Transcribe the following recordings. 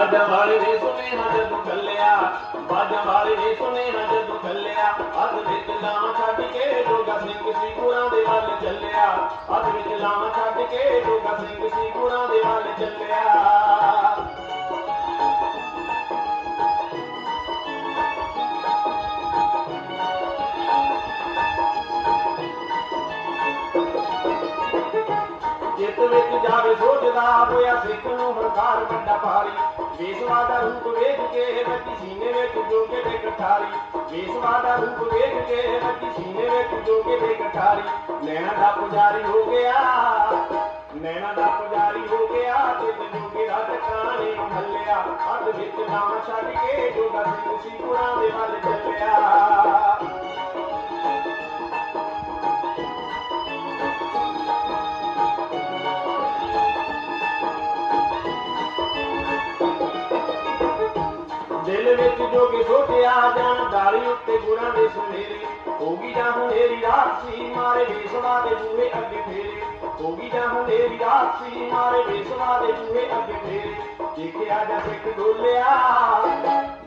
ਰਾਜਾਂ ਵਾਲੇ ਨੇ ਸੁਨੇ ਨਾ ਜਦੋਂ ਚੱਲਿਆ ਅੱਧ ਵਿੱਚ ਲਾਵਾਂ ਛੱਡ ਕੇ ਜੋਗਾ ਸਿੰਘ ਸੀ ਗੁਰਾਂ ਦੇ ਵੱਲ ਚੱਲਿਆ ਅੱਧ ਵਿੱਚ ਲਾਮ ਛੱਡ ਕੇ ਜੋਗਾ ਸਿੰਘ ਸੀ ਗੁਰਾਂ ਦੇ ਵੱਲ ਚੱਲਿਆ। ਜਿੱਤ ਵਿੱਚ ਜਾਵੇ ਸੋਚਦਾ ਹੋਇਆ ਸਿੱਖ ਨੂੰ ਹੰਕਾਰ ਵੱਡਾ ਭਾਰੀ। ਵੇਸਵਾ ਦਾ ਰੂਪ ਵੇਖ ਕੇ ਵੱਡੀ ਸੀਨੇ ਵਿੱਚ ਜੋਗੇ ਦੇ ਕਠਾਰੀ। ਵੇਸਵਾ ਦਾ ਰੂਪ ਵੇਖ ਕੇ ਵੱਡੀ ਸੀਨੇ ਵਿੱਚ ਜੋਗੇ ਦੇ ਕਠਾਰੀ। ਨੈਣਾ ਦਾ ਪੁਜਾਰੀ ਹੋ ਗਿਆ। ਨੈਣਾ ਦਾ ਪੁਜਾਰੀ ਹੋ ਗਿਆ। ਤੇ ਜੋਗੇ ਦਾ ਟਿਕਾਣੇ ਮੱਲਿਆ ਅੱਧ ਵਿੱਚ ਨਾਮ ਛੱਡ ਕੇ ਜੋਗਾ ਸਿੰਘ ਸੀ ਗੁਰਾਂ ਦੇ ਦਿਲ ਵਿੱਚ ਜੋਗੇ ਸੋਚਿਆ ਜਾਣਦਾਰੀ ਉੱਤੇ ਗੁਰਾਂ ਦੇ ਸੁਨੇਰੇ। ਹੋਗੀ ਜਾਂ ਹਨੇਰੀ ਰਾਤ ਸੀ, ਮਾਰੇ ਵੇਸਵਾ ਦੇ ਬੂਹੇ ਅੱਗੇ ਫੇਰੇ। ਹੋਗੀ ਜਾਂ ਹਨੇਰੀ ਰਾਤ ਸੀ, ਮਾਰੇ ਵੇਸਵਾ ਦੇ ਬੂਹੇ ਅੱਗੇ ਫੇਰੇ। ਦੇਖਿਆ ਜਾਂ ਸਿੱਖ ਡੋਲਿਆ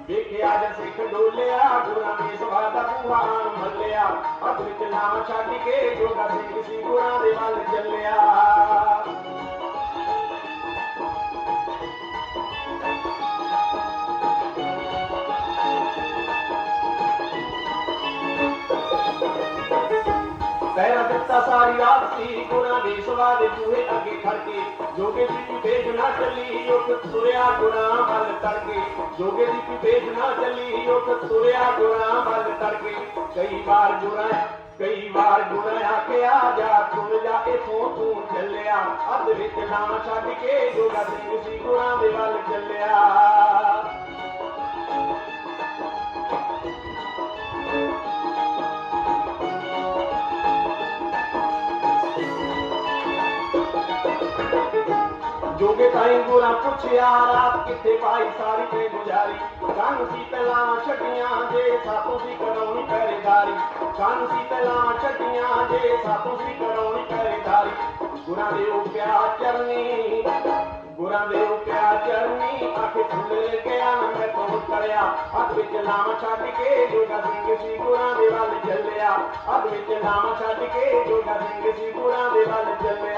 ਵੇਖਿਆ ਜਾਂ ਸਿੱਖ ਡੋਲਿਆ, ਗੁਰਾਂ ਵੇਸਵਾ ਦਾ ਬੂਹਾ ਮੱਲਿਆ ਹੱਥ ਨਾਮ ਛੱਡ ਕੇ ਜੋਗਾ ਸਿੰਘ ਸੀ, ਗੁਰਾਂ ਦੇ ਵੱਲ ਚੱਲਿਆ। ਦਿੱਤਾ ਸਾਰੀ ਰਾਤ ਸੀ, ਗੁਰਾਂ ਦੇ ਸਵਾ ਦੇ ਬੂਹੇ ਅੱਗੇ ਖੜ ਕੇ। ਜੋਗੇ ਦੀ ਕੀ ਭੇਜ ਨਾ ਚੱਲੀ, ਉੱਠ ਤੁਰਿਆ ਗੁਣਾ ਵੱਲ ਤੜਕੇ। ਜੋਗੇ ਦੀ ਕੀ ਭੇਜ ਨਾ ਚੱਲੀ, ਉੱਠ ਤੁਰਿਆ ਗੁਰਾਂ ਵੱਲ ਤੜਕੇ। ਕਈ ਵਾਰ ਗੁਰਾਂ ਕਈ ਵਾਰ ਗੁਰਾਂ ਆਖਿਆ ਜਾ ਤੁਰ ਜਾ ਇਥੋਂ ਤੂੰ ਚੱਲਿਆ। ਅੱਧ ਵਿੱਚ ਨਾਮ ਛੱਡ ਕੇ ਜੋਗਾ ਸਿੰਘ ਸੀ ਗੁਣਾ ਦੇ ਵੱਲ ਚੱਲਿਆ। ਜੋਗੇ ਤਾਈ ਗੁਰਾਂ ਪੁੱਛਿਆ, ਰਾਤ ਕਿੱਥੇ ਪਾਈ ਸਾਰੀ ਤੇ ਗੁਜ਼ਾਰੀ ਕੰਨ ਸੀ ਪਹਿਲਾਂ ਛੱਡੀਆਂ ਜੇ ਸਾਤੋਂ ਸੀ ਕਰਾਉਣੀ ਪਹਿਰੇਦਾਰੀ ਕੰਨ ਸੀ ਪਹਿਲਾਂ ਛੱਡੀਆਂ ਜੇ ਸਾਤੋਂ ਸੀ ਕਰਾਉਣੀ ਪਹਿਰੇਦਾਰੀ ਗੁਰਾਂ ਦੇ ਉਹ ਪਿਆਰ ਚਰਨੀ, ਗੁਰਾਂ ਦੇ ਉਹ ਪਿਆਰ ਚਰਨੀ ਆਖੇ ਫੁੱਲ ਗਿਆ ਨਾ ਮੈਂ ਤੋਂ ਕਰਿਆ ਹੱਥ ਵਿੱਚ ਨਾਮ ਛੱਡ ਕੇ ਜੋਗਾ ਸਿੰਘ ਸੀ ਗੁਰਾਂ ਦੇ ਵੱਲ ਚੱਲਿਆ। ਹੱਥ ਵਿੱਚ ਨਾਮ ਛੱਡ ਕੇ ਜੋਗਾ ਸਿੰਘ ਸੀ ਗੁਰਾਂ ਦੇ ਵੱਲ ਚੱਲਿਆ।